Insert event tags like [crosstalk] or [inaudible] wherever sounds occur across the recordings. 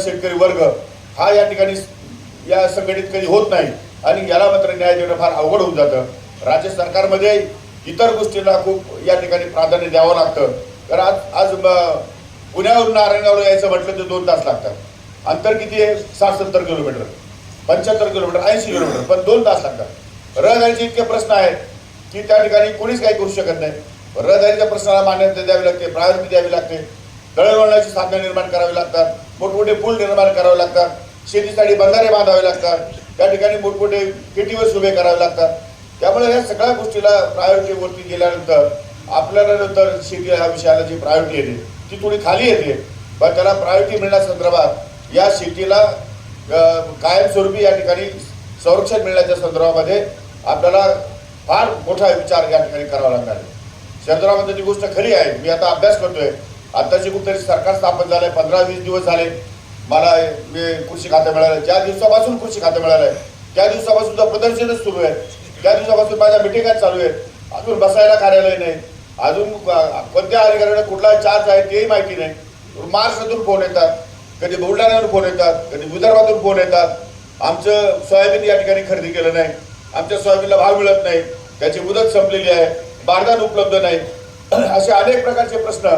पसरलेला शेतकरी वर्ग हा या ठिकाणी या संघटित कधी होत नाही आणि याला मात्र न्याय देणं फार अवघड होऊन जातं. राज्य सरकारमध्ये इतर गोष्टींना खूप या ठिकाणी प्राधान्य द्यावं लागतं. तर आज आज पुण्यावरून नारायणगावला यायचं म्हटलं तर दोन तास लागतात. अंतर किती आहे? साठ सत्तर किलोमीटर. पंच्याहत्तर किलोमीटर ऐंशी किलोमीटर पण दोन तास लागतात. रहदारीचे इतके प्रश्न आहेत की त्या ठिकाणी कोणीच काही करू शकत नाही. रहदारीच्या प्रश्नाला मान्यता द्यावी लागते प्रायोरिटी द्यावी लागते. दळणवळणाची साधनं निर्माण करावी लागतात मोठमोठे पूल निर्माण करावे लागतात शेतीसाठी बंधारे बांधावे लागतात त्या ठिकाणी मोठमोठे पेटीवर उभे करावे लागतात. त्यामुळे या सगळ्या गोष्टीला प्रायोरिटीवरती गेल्यानंतर आपल्याला नंतर शेती ह्या विषयाला जी प्रायोरिटी येते ती थोडी खाली येते. पण त्याला प्रायोरिटी मिळण्यासंदर्भात या शेतीला कायमस्वरूपी या ठिकाणी संरक्षण मिळण्याच्या संदर्भामध्ये आपल्याला फार मोठा विचार या ठिकाणी करावा लागणार आहे. शरदरावांची ती गोष्ट खरी आहे मी आता अभ्यास करतोय आत्ताची कुठतरी सरकार स्थापन झालंय पंधरा वीस दिवस झाले. मला मी कृषी खातं मिळालं ज्या दिवसापासून कृषी खातं मिळालं आहे त्या दिवसापासून तर प्रदर्शनच सुरू आहे. त्या दिवसापासून माझ्या मिटिंगात चालू आहेत. अजून बसायला कार्यालय नाही. अजून कोणत्या अधिकाऱ्याने कुठला चार्ज आहे तेही माहिती नाही. महाराष्ट्रातून फोन येतात. कधी बुलढाण्यावरून फोन येतात. कधी विदर्भातून फोन येतात. आमचं सोयाबीन या ठिकाणी खरेदी केलं नाही. आमच्या सोयाबीनला भाव मिळत नाही. त्याची मुदत संपलेली आहे. बारदान उपलब्ध नाही. [clears throat] असे अनेक प्रकारचे प्रश्न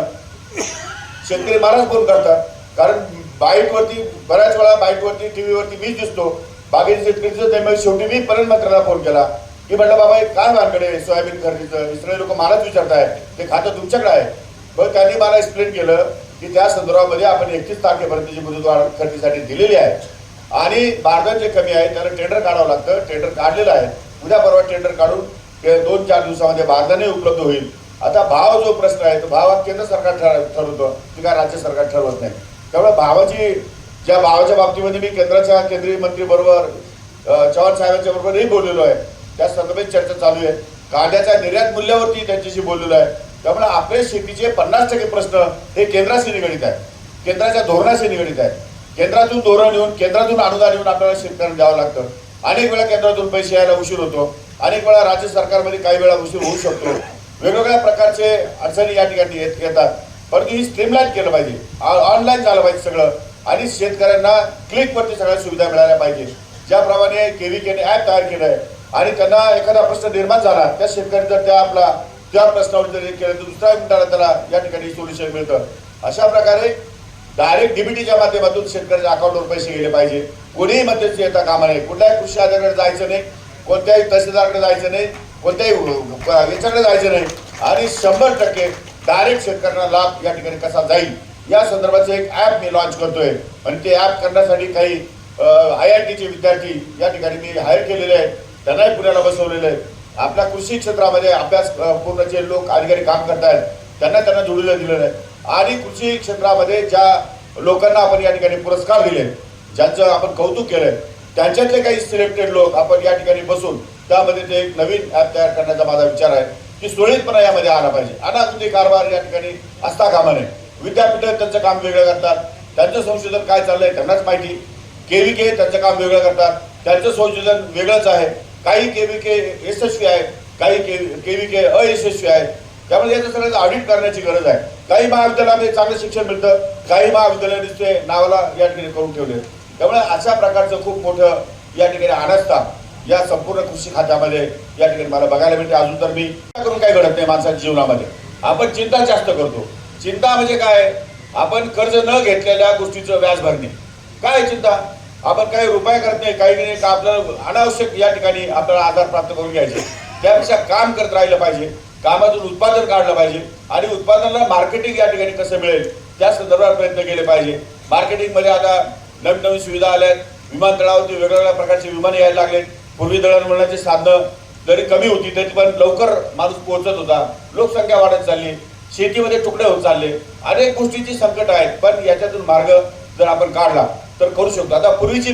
शेतकरी महाराज फोन करतात. कारण बाईटवरती बऱ्याच वेळा बाईटवरती टी व्हीवरती मीच दिसतो. बागेचे शेतकरीचं त्यामुळे शेवटी मी मंत्र्याला फोन केला. की म्हटलं बाबा हे काय भानगड सोयाबीन खरेदीचं. इस्रायल लोक मलाच विचारताय ते खातं तुमच्याकडे आहे. मग त्यांनी मला एक्सप्लेन केलं की त्या संदर्भामध्ये आपण एकतीस तारखेपर्यंतची मुदतवाढ खरेदीसाठी दिलेली आहे आणि बारदान जे कमी आहे त्याला टेंडर काढावं लागतं. टेंडर काढलेलं आहे. उद्या परवा टेंडर काढून ते दोन चार दिवसामध्ये बारदानही उपलब्ध होईल. आता भाव जो प्रश्न आहे तो भाव हा केंद्र सरकार ठर ठरवतं की काय राज्य सरकार ठरवत नाही. त्यामुळे भावाची ज्या भावाच्या बाबतीमध्ये मी केंद्राच्या केंद्रीय मंत्री बरोबर चव्हाण साहेबांच्या बरोबरही बोललेलो आहे त्या संदर्भात चर्चा चालू आहे. कांद्याच्या निर्यात मूल्यावरती त्यांच्याशी बोललेलो आहे. त्यामुळे आपले शेतीचे पन्नास टक्के प्रश्न हे केंद्राशी निगडीत आहेत. केंद्राच्या धोरणाशी निगडीत आहेत. केंद्रातून धोरण येऊन केंद्रातून अनुदान येऊन आपल्याला शेतकऱ्यांना द्यावं लागतं. अनेक वेळा केंद्रातून पैसे यायला उशीर होतो. अनेक वेळा राज्य सरकारमध्ये काही वेळा उशीर होऊ शकतो. वेगवेगळ्या प्रकारचे अडचणी या ठिकाणी येत येतात. परंतु ही स्ट्रीमलाईन केलं पाहिजे. ऑनलाईन झालं पाहिजे सगळं. आणि शेतकऱ्यांना क्लिकवरती सगळ्या सुविधा मिळाल्या पाहिजे. ज्याप्रमाणे केने ॲप तयार केलं आहे. आणि त्यांना एखादा प्रश्न निर्माण झाला त्या शेतकरी जर त्या आपला त्या प्रश्नावर जर केलं तर दुसऱ्या मिनिटाला त्याला या ठिकाणी सोल्युशन मिळतं. अशा प्रकारे डायरेक्ट डीबीटीच्या माध्यमातून शेतकऱ्याच्या अकाउंटवर पैसे गेले पाहिजे. कोणीही मध्यस्थी येता कामा नये. कुठल्याही कृषी अधिकाऱ्याकडे जायचं नाही. कोणत्याही तहसीलदारकडे जायचं नाही. कोणत्याही याच्याकडे जायचं नाही. आणि शंभर टक्के डायरेक्ट शेतकऱ्यांना लाभ या ठिकाणी कसा जाईल? या संदर्भाचं एक ॲप मी लॉन्च करतोय. आणि ते ॲप करण्यासाठी काही आय आय टीचे विद्यार्थी या ठिकाणी मी हायर केलेले आहेत. त्यांनाही पुण्याला बसवलेले आहे आपल्या कृषी क्षेत्रामध्ये अभ्यास पूर्णचे पूर्ण जे लोक अधिकारी काम करतायत त्यांना त्यांना जोडलं दिलेलं आहे. आणि कृषी क्षेत्रामध्ये ज्या लोकांना आपण या ठिकाणी पुरस्कार दिले ज्यांचं आपण कौतुक केलंय त्यांच्यातले काही सिलेक्टेड लोक आपण या ठिकाणी बसून त्यामध्ये ते एक नवीन ॲप तयार करण्याचा माझा विचार आहे की सुरळीतपणा यामध्ये आला पाहिजे. अनागुंदी कारभार या ठिकाणी असता कामा नये. विद्यापीठं त्यांचं काम वेगळं करतात. त्यांचं संशोधन काय चाललंय त्यांनाच माहिती. केव्हीके त्यांचं काम वेगळं करतात. त्यांचं संशोधन वेगळंच आहे. काही केव्हीके यशस्वी आहेत काही केव्हीके अयशस्वी आहेत. त्यामुळे याचं सगळ्यात ऑडिट करण्याची गरज आहे. काही महाविद्यालयामध्ये चांगलं शिक्षण मिळतं काही महाविद्यालयाने नावाला या ठिकाणी करून ठेवले त्यामुळे अशा प्रकारचं खूप मोठं या ठिकाणी अनास्था या संपूर्ण कृषी खात्यामध्ये या ठिकाणी मला बघायला मिळते अजून तर मी करून काही घडत नाही माणसाच्या जीवनामध्ये. आपण चिंता जास्त करतो. चिंता म्हणजे काय? आपण कर्ज न घेतलेल्या गोष्टीचं व्याज भरणे. काय चिंता? आपण काही रुपये करत नाही काही नाही का आपल्याला अनावश्यक या ठिकाणी आपल्याला आधार प्राप्त करून घ्यायचे. त्यापेक्षा काम करत राहिलं पाहिजे. कामातून उत्पादन काढलं पाहिजे. आणि उत्पादनाला मार्केटिंग या ठिकाणी कसं मिळेल त्या संदर्भात प्रयत्न केले पाहिजे. मार्केटिंगमध्ये आता नवीन नवीन सुविधा आल्या आहेत विमानतळावरती वेगवेगळ्या प्रकारचे विमान यायला लागले पूर्वी दळणवळणाची साधनं जरी कमी होती तरी पण लवकर माणूस पोहोचत होता. लोकसंख्या वाढत चालली शेतीमध्ये तुकडे होत चालले. अनेक गोष्टीची संकट आहेत पण याच्यातून मार्ग जर आपण काढला तर करू शकतो. आता पूर्वीची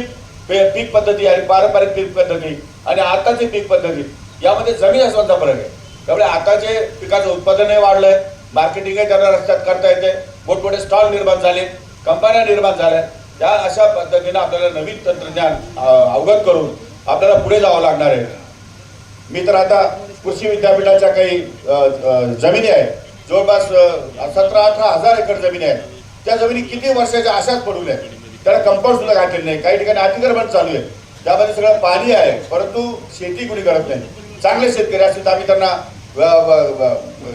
पे- पीक पद्धती आणि पारंपरिक पीक पद्धती आणि आताची पीक पद्धती यामध्ये जमीन असण्याचा फरक आहे. त्यामुळे आताचे पिकाचं उत्पादनही वाढलंय मार्केटिंगही त्यांना रस्त्यात करता येते. मोठमोठे स्टॉल निर्माण झाले कंपन्या निर्माण झाल्या. त्या अशा पद्धतीनं आपल्याला नवीन तंत्रज्ञान अवगत करून आपल्याला पुढे जावं लागणार आहे. मी तर आता कृषी विद्यापीठाच्या काही जमिनी आहेत. जवळपास सतरा अठरा हजार एकर जमिनी आहेत. त्या जमिनी किती वर्षाच्या अशाच पडून आहेत त्याला कंपाऊंड सुद्धा घातलेलं नाही. काही ठिकाणी अतिक्रमण चालू आहे. त्यामध्ये सगळं पाणी आहे परंतु शेती कुणी करत नाही. चांगले शेतकरी असतील तर आम्ही त्यांना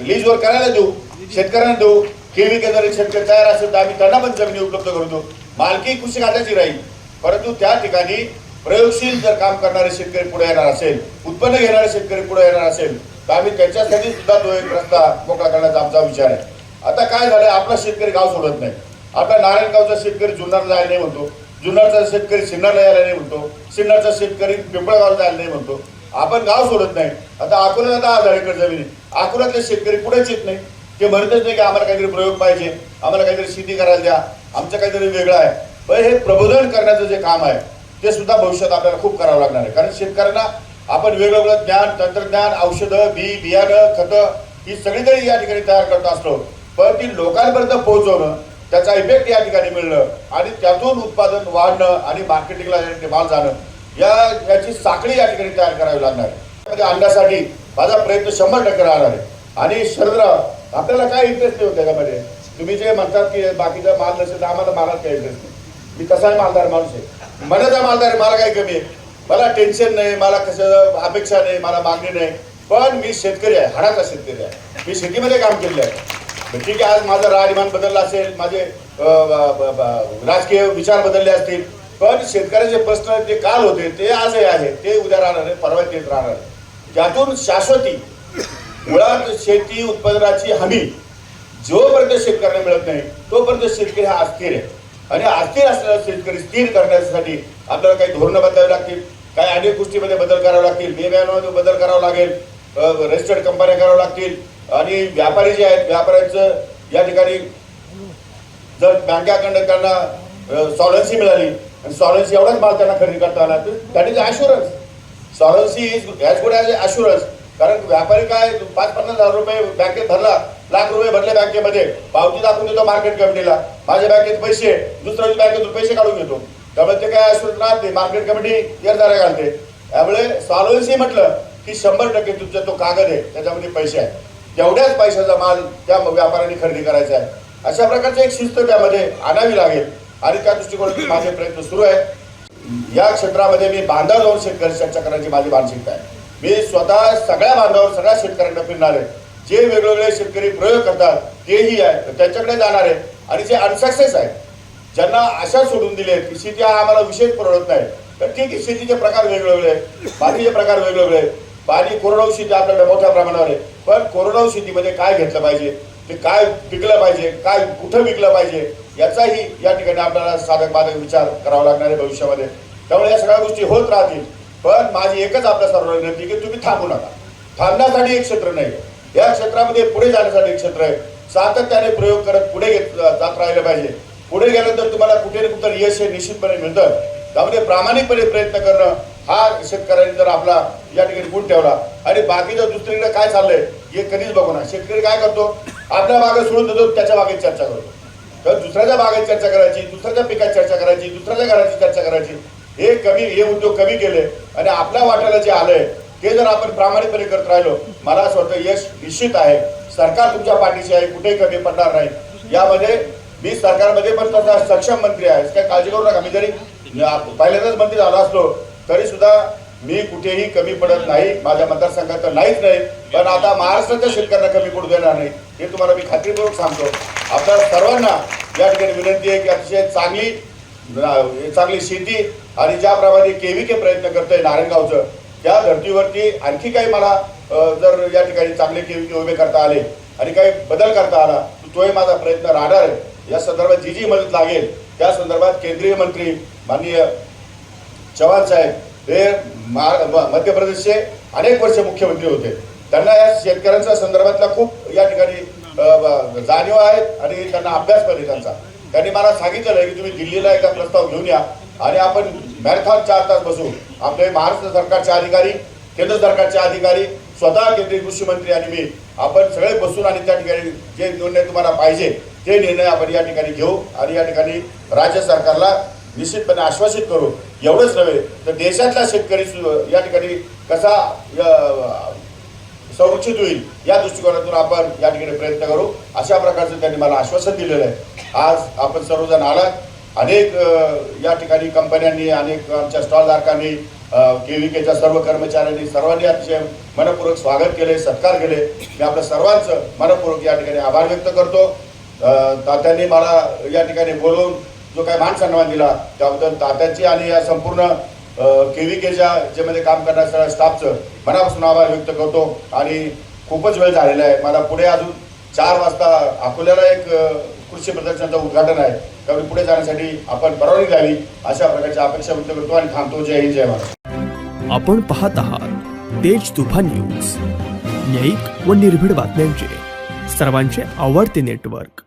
लीजवर करायला देऊ शेतकऱ्यांना देऊ. केवी केंद्र शेतकरी तयार असेल तर आम्ही त्यांना पण जमिनी उपलब्ध करून देऊ. मालकी कृषी खात्याची राहील. परंतु त्या ठिकाणी प्रयोगशील जर काम करणारे शेतकरी पुढे येणार असेल उत्पन्न घेणारे शेतकरी पुढे येणार असेल तर आम्ही त्यांच्यासाठी सुद्धा तो एक रस्ता मोकळा करण्याचा आमचा विचार आहे. आता काय झालंय आपला शेतकरी गाव सोडत नाही. आपला नारायणगावचा शेतकरी जुन्नरला जायला नाही म्हणतो. जुन्नरचा शेतकरी सिन्नरला यायला नाही म्हणतो. सिन्नरचा शेतकरी पिंपळगावला जायला नाही म्हणतो. आपण गाव सोडत नाही. आता अकोल्याला दहा हजार एकर जमीन अकोल्यातले शेतकरी पुढेच येत नाही. ते म्हणतच नाही की आम्हाला काहीतरी प्रयोग पाहिजे. आम्हाला काहीतरी शेती करायला द्या. आमचं काहीतरी वेगळं आहे. पण हे प्रबोधन करण्याचं जे काम आहे ते सुद्धा भविष्यात आपल्याला खूप करावं लागणार आहे. कारण शेतकऱ्यांना आपण वेगवेगळं ज्ञान तंत्रज्ञान औषधं बी बियाणं खतं ही सगळी जरी या ठिकाणी तयार करत असलो पण ती लोकांपर्यंत पोहोचवणं त्याचा इफेक्ट या ठिकाणी मिळणं आणि त्यातून उत्पादन वाढणं आणि मार्केटिंगला माल जाणं या याची साखळी या ठिकाणी तयार करावी लागणार आहे. त्यामध्ये आणण्यासाठी माझा प्रयत्न शंभर टक्के राहणार आहे. आणि शरदराव आपल्याला काय इंटरेस्ट नाही होत त्याच्यामध्ये? तुम्ही जे म्हणतात की बाकीचा माल नसेल तर आम्हाला मालात काय इंटरेस्ट नाही. मी तसाही मालदार माणूस आहे. मनाचा मालदार मला काही कमी आहे? मला टेन्शन नाही मला कसं अपेक्षा नाही मला मागणी नाही. पण मी शेतकरी आहे हाडाचा शेतकरी आहे. मी शेतीमध्ये काम केलेलं आहे. ठीक आहे आज माझं राहणीमान बदललं असेल माझे राजकीय विचार बदलले असतील. पण शेतकऱ्याचे प्रश्न जे काल होते ते आजही आहे. ते उद्या राहणार आहे परवा येत राहणार त्यातून शाश्वती मुळात शेती उत्पादनाची हमी जोपर्यंत शेतकऱ्यांना मिळत नाही तोपर्यंत शेतकरी हा अस्थिर आहे. आणि अस्थिर असलेला शेतकरी स्थिर करण्यासाठी आपल्याला काही धोरणं बदलावी लागतील काही अनेक गोष्टीमध्ये बदल करावे लागतील. नियमांमध्ये बदल करावा लागेल रजिस्टर्ड कंपन्या कराव्या लागतील. आणि व्यापारी जे आहेत व्यापाऱ्यांचं या ठिकाणी जर बँकाकडनं त्यांना सॉलन्सी मिळाली आणि सॉलन्सी एवढाच माल त्यांना खरेदी करता आला तर that is assurance solvency is as good as assurance कारण व्यापारी काय पाच पन्नास हजार रुपये बँकेत भरला लाख रुपये भरले बँकेमध्ये. पावती दाखवून देतो मार्केट कमिटीला माझ्या बँकेत पैसे दुसऱ्या बँकेतून पैसे काढून घेतो. त्यामुळे ते काय ॲश्युरन्स राहत मार्केट कमिटी येरदारा घालते. त्यामुळे सॉलन्सी म्हटलं की शंभर टक्के तुमचा तो कागद आहे त्याच्यामध्ये पैसे आहेत. तेवढ्याच पैशाचा माल त्या व्यापाऱ्यांनी खरेदी करायचा आहे. अशा प्रकारची एक शिस्त त्यामध्ये आणावी लागेल. आणि त्या दृष्टिकोनातून [coughs] माझे प्रयत्न सुरू आहेत. या क्षेत्रामध्ये मी बांधा जाऊन शेतकरी चर्चा करण्याची माझी मानसिकता आहे. मी स्वतः सगळ्या बांधावर सगळ्या शेतकऱ्यांना फिरणार आहे. जे वेगवेगळे शेतकरी प्रयोग करतात तेही आहे त्यांच्याकडे जाणार आहे. आणि जे अनसक्सेस आहेत ज्यांना अशा सोडून दिले की शेती हा आम्हाला विशेष परवडत नाही तर ठीक आहे शेतीचे प्रकार वेगवेगळे आहेत पाणीचे प्रकार वेगवेगळे आहेत. पाणी कोरडवाहू शेती आपल्याकडे मोठ्या प्रमाणावर आहे. पण कोरडवाहू शेतीमध्ये काय घेतलं पाहिजे? ते काय पिकलं पाहिजे? काय कुठं विकलं पाहिजे? याचाही या ठिकाणी आपल्याला साधक बाधक विचार करावा लागणार आहे भविष्यामध्ये. त्यामुळे या सगळ्या गोष्टी होत राहतील. पण माझी एकच आपल्या सर्वांना विनंती की तुम्ही थांबू नका. थांबण्यासाठी एक क्षेत्र नाही. या क्षेत्रामध्ये पुढे जाण्यासाठी एक क्षेत्र आहे. सातत्याने प्रयोग करत पुढे घेत जात राहिलं पाहिजे. पुढे गेल्यानंतर तुम्हाला कुठे ना कुठं यश हे निश्चितपणे मिळतं. त्यामध्ये प्रामाणिकपणे प्रयत्न करणं हा शेतकऱ्यांनी जर आपला या ठिकाणी गुण ठेवला. आणि बाकीचं दुसरीकडे काय चाललंय हे कधीच बघू ना शेतकरी काय करतो? आपल्या बागेत सोडून देतो त्याच्या बागेत चर्चा करतो. तर दुसऱ्याच्या बागेत चर्चा करायची दुसऱ्याच्या पिकात चर्चा करायची दुसऱ्याच्या घराची चर्चा करायची. हे कमी हे उद्योग कमी केले आणि आपल्या वाट्याला जे आलंय ते जर आपण प्रामाणिकपणे करत राहिलो मला असं वाटतं यश निश्चित आहे. सरकार तुमच्या पाठीशी आहे कुठेही कमी पडणार नाही. यामध्ये मी सरकारमध्ये पण तसा सक्षम मंत्री आहे. काय काळजी करू नका मी जरी पहिल्यांदाच मंत्री झालो असलो तरी सुद्धा मी कुठेही कमी पडत नाही. माझ्या मतदारसंघात तर नाहीच नाही. पण आता महाराष्ट्राच्या शेतकऱ्यांना कमी पडू देणार नाही. हे तुम्हाला मी खात्रीपूर्वक सांगतो. आपल्या सर्वांना या ठिकाणी विनंती आहे की अतिशय चांगली चांगली शेती आणि ज्याप्रमाणे केविके प्रयत्न करतोय नारायणगावचं त्या धर्तीवरती आणखी काही मला जर या ठिकाणी चांगले केविके उभे करता आले आणि काही बदल करता आला तोही माझा प्रयत्न राहणार आहे. या संदर्भात जी जी मदत लागेल त्या संदर्भात केंद्रीय मंत्री माननीय चव्हाण साहेब हे म- मध्य प्रदेशचे अनेक वर्ष मुख्यमंत्री होते. त्यांना या शेतकऱ्यांच्या संदर्भातला खूप या ठिकाणी जाणीव आहेत आणि त्यांना अभ्यास पण आहे त्यांचा. त्यांनी मला सांगितलेलं आहे की तुम्ही दिल्लीला एकदा प्रस्ताव घेऊन या. आणि आपण मॅरेथॉन चार तास बसू. आपले महाराष्ट्र सरकारचे अधिकारी केंद्र सरकारचे अधिकारी स्वतः केंद्रीय कृषी मंत्री आणि मी आपण सगळे बसून आणि त्या ठिकाणी जे निर्णय तुम्हाला पाहिजे ते निर्णय आपण या ठिकाणी घेऊ आणि या ठिकाणी राज्य सरकारला निश्चितपणे आश्वासित करू. एवढंच नव्हे तर देशातला शेतकरी या ठिकाणी कसा संरक्षित होईल. या दृष्टिकोनातून आपण या ठिकाणी प्रयत्न करू. अशा प्रकारचं त्यांनी मला आश्वासन दिलेलं आहे. आज आपण सर्वजण आलात अनेक या ठिकाणी कंपन्यांनी अनेक आमच्या स्टॉलधारकांनी केच्या सर्व कर्मचाऱ्यांनी सर्वांनी अतिशय मनपूर्वक स्वागत केले सत्कार केले. मी आपल्या सर्वांचं मनपूर्वक या ठिकाणी आभार व्यक्त करतो. तात्यांनी मला या ठिकाणी बोलवून जो काही मान सन्मान दिला त्याबद्दल तात्याची आणि या संपूर्ण केविकेच्या ज्यामध्ये काम करणाऱ्या सगळ्या स्टाफचं मनापासून आभार व्यक्त करतो आणि खूपच वेळ झालेला आहे. मला पुढे अजून चार वाजता अकोल्याला एक कृषी प्रदर्शनाचं उद्घाटन आहे. त्यामुळे पुढे जाण्यासाठी आपण परवानगी द्यावी अशा प्रकारची अपेक्षा व्यक्त करतो आणि थांबतो. जय हिंद जय महाराज आपण पाहत आहात तेज तुफान न्यूज. न्यायिक व निर्भीड बातम्यांचे. सर्वांचे आवडते नेटवर्क.